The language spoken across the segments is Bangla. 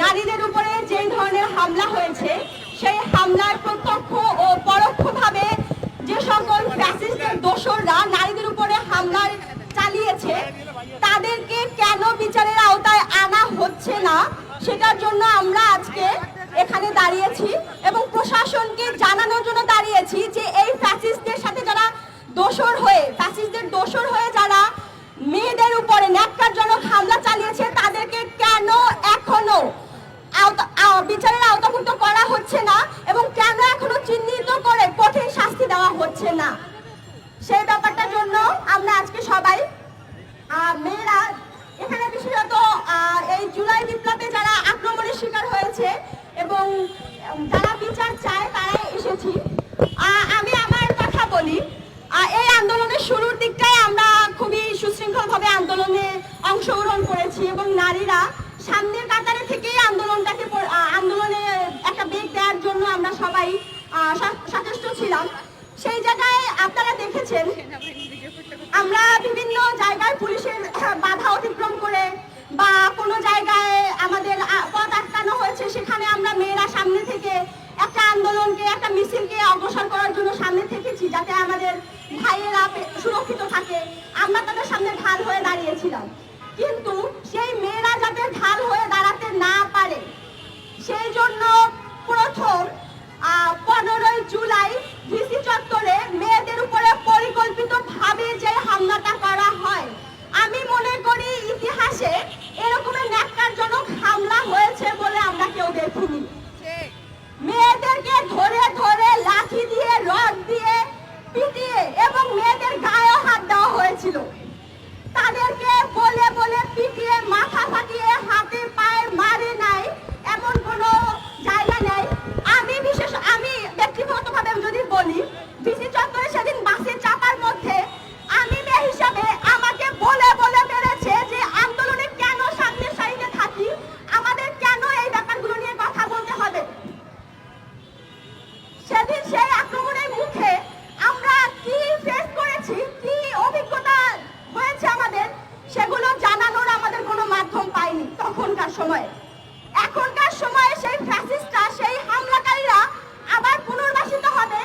নারীদের উপরে যে ধরনের হামলা হয়েছে, সেই হামলার প্রত্যক্ষ ও পরোক্ষভাবে যে সকল ফ্যাসিস্টের দোসররা নারীদের উপরে হামলার চালিয়েছে, তাদেরকে কেন বিচারের আওতায় আনা হচ্ছে না, সেটার জন্য আমরা আজকে এখানে দাঁড়িয়েছি এবং প্রশাসনকে জানানোর জন্য দাঁড়িয়েছি যে এই ফ্যাসিস্টদের সাথে যারা দোসর হয়ে ফ্যাসিস্টদের দোসর হয়ে যারা মেয়েদের উপরে ন্যাক্কারজনক হামলা চালিয়েছে, তাদেরকে কেন এখনও বিচারের আওতাভুক্ত করা হচ্ছে না এবং কেন এখনও চিহ্নিত করে কঠিন শাস্তি দেওয়া হচ্ছে না? সেই ব্যাপারটার জন্য আমরা আজকে সবাই মেয়েরা, এখানে বিশেষত এই জুলাই বিপ্লবে যারা আক্রমণের শিকার হয়েছে এবং যারা বিচার চায় তারাই এসেছি। আমি আমার কথা বলি। এই আন্দোলনের শুরুর দিকটায় আমরা খুবই সুশৃঙ্খলভাবে আন্দোলনে অংশগ্রহণ করেছি এবং নারীরা সামনের কাতারে থেকেই আন্দোলনটাকে আন্দোলনে একটা বেগ দেওয়ার জন্য আমরা সবাই সচেষ্ট ছিলাম। সেই জায়গায় আপনারা দেখেছেন, আমরা বিভিন্ন জায়গায় পুলিশের বাধা অতিক্রম করে বা কোনো জায়গায় আমাদের পথ আটকানো হয়েছে, সেখানে আমরা মেয়েরা সামনে থেকে একটা আন্দোলনকে, একটা মিছিলকে অগ্রসর করার জন্য সামনে থেকেছি, যাতে আমাদের ভাইয়েরা সুরক্ষিত থাকে। আমরা তাদের সামনে ঢাল হয়ে দাঁড়িয়েছিলাম। দেওয়া এখনকার সময়ে সেই ফ্যাসিস্টরা সেই হামলাকারীরা আবার পুনর্বাসিত হবে।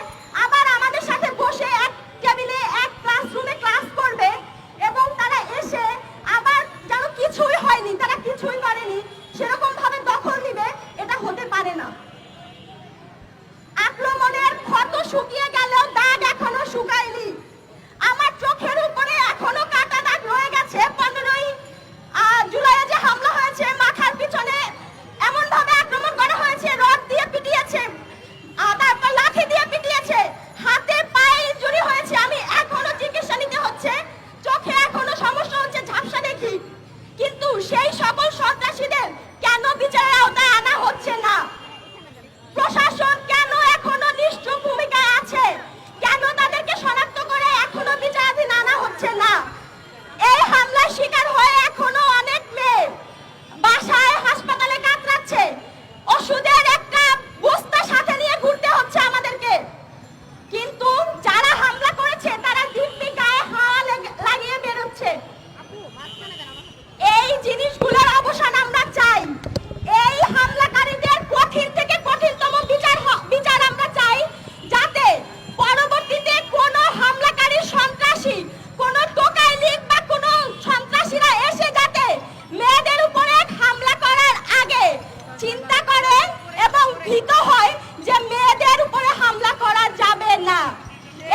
ভীত হয় যে মেয়েদের উপরে হামলা করা যাবে না।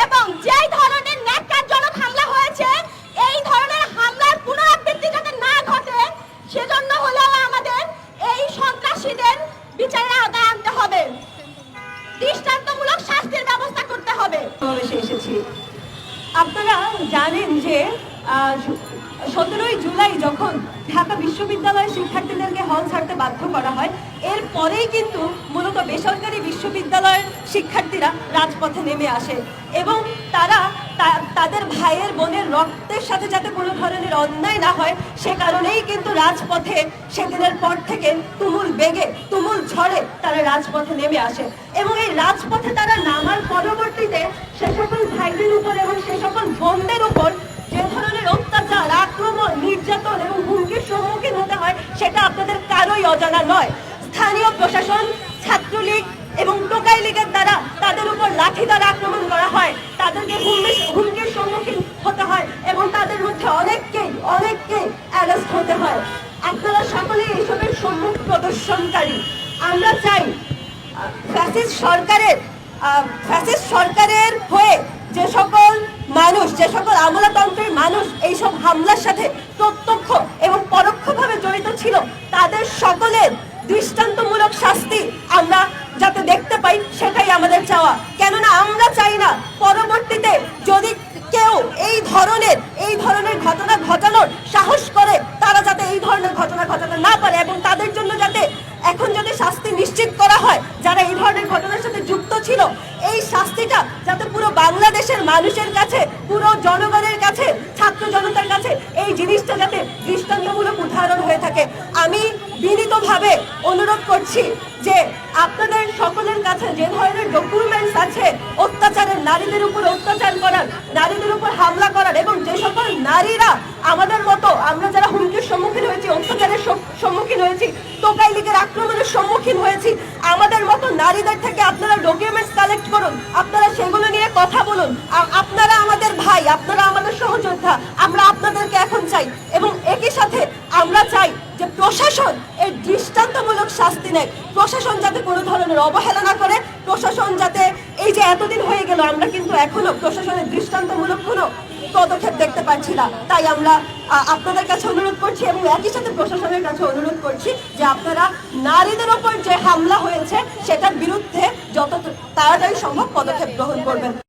এবং যেই ধরনের ন্যাক্কারজনক হামলা হয়েছে, এই ধরনের হামলার পুনরাবৃত্তি যাতে না ঘটে, সেজন্য হলেও আমাদের এই সন্ত্রাসীদের বিচারের আওতায় আনতে হবে। দৃষ্টান্তমূলক শাস্তির ব্যবস্থা করতে হবে। এসেছি। আপনারা জানেন যে সতেরোই জুলাই যখন ঢাকা বিশ্ববিদ্যালয়ের শিক্ষার্থীদেরকে হল ছাড়তে বাধ্য করা হয়, এরপরেই কিন্তু মূলত বেসরকারি বিশ্ববিদ্যালয়ের শিক্ষার্থীরা রাজপথে নেমে আসে এবং তারা তাদের ভাইয়ের বোনের রক্তের সাথে যাতে কোনো ধরনের অন্যায় না হয়, সে কারণেই কিন্তু রাজপথে সেদিনের পর থেকে তুমুল বেগে, তুমুল ঝড়ে তারা রাজপথে নেমে আসে এবং এই রাজপথে তারা নামার পরবর্তীতে সে সকল ভাইদের উপর এবং সে সকল বোনদের উপর অত্যাচার আক্রমণ, নির্যাতন এবং হুমকির সম্মুখীন হতে হয়, সেটা আপনাদের কারোই অজানা নয়। স্থানীয় প্রশাসন, ছাত্রলীগ এবং টোকাই লীগের দ্বারা তাদের উপর লাঠি দ্বারা আক্রমণ করা হয়। তাদেরকে হুমকির সম্মুখীন হতে হয় এবং তাদের মধ্যে অনেককেই অনেককেই অ্যারেস্ট হতে হয়। আপনারা সকলেই এইসবের সম্মুখ প্রদর্শনকারী। আমরা চাই ফ্যাসিস্ট সরকারের ফ্যাসিস্ট সরকারের হয়ে যে সকল মানুষ, যে সকল আমলাতন্ত্রের মানুষ এইসব হামলার সাথে প্রত্যক্ষ এবং পরোক্ষভাবে জড়িত ছিল, তাদের সকলের দৃষ্টান্তমূলক শাস্তি আমরা যাতে দেখতে পাই, সেটাই আমাদের চাওয়া। কেননা আমরা চাই না পরবর্তীতে যদি কেউ এই ধরনের এই ধরনের ঘটনা ঘটানোর সাহস করে, তারা যাতে এই ধরনের ঘটনা ঘটাতে না পারে এবং তাদের জন্য যাতে এখন যদি শাস্তি নিশ্চিত করা হয়, যারা এই ধরনের ঘটনার সাথে যুক্ত ছিল, এই শাস্তিটা যাতে পুরো বাংলাদেশের মানুষের কাছে, পুরো জনগণের কাছে, ছাত্র জনতার কাছে এই জিনিসটা যাতে দৃষ্টান্তমূলক উদাহরণ হয়ে থাকে। আমি বিনীতভাবে অনুরোধ করছি যে আপনাদের সকলের কাছে যে ধরনের ডকুমেন্টস আছে, অত্যাচারের নারীদের উপর অত্যাচার করার, নারীদের উপর হামলা করার এবং যে সকল নারীরা আমাদের মতো আমরা যারা হুমকির সম্মুখীন হয়েছি, অত্যাচারের সম্মুখীন হয়েছি, টোকাই লীগের আক্রমণের সম্মুখীন হয়েছি। আমাদের মতো নারীদের থেকে আপনারা ডকুমেন্টস কালেক্ট করুন, আপনারা সেগুলো নিয়ে কথা বলুন। আপনারা আমাদের ভাই, আপনারা আমাদের সহযোদ্ধা, আমরা আপনাদেরকে এখন চাই। এবং একই সাথে আমরা চাই যে প্রশাসন এর দৃষ্টান্তমূলক শাস্তি নেয় প্রশাসন যাতে কোনো ধরনের অবহেলা না করে, প্রশাসন যাতে এই যে এতদিন হয়ে গেল, আমরা কিন্তু এখনও প্রশাসনের দৃষ্টান্তমূলক কোনো পদক্ষেপ দেখতে পাচ্ছি না। তাই আমরা আপনাদের কাছে অনুরোধ করছি এবং একই সাথে প্রশাসনের কাছে অনুরোধ করছি যে আপনারা নারীদের ওপর যে হামলা হয়েছে, সেটার বিরুদ্ধে যত তাড়াতাড়ি সম্ভব পদক্ষেপ গ্রহণ করবেন।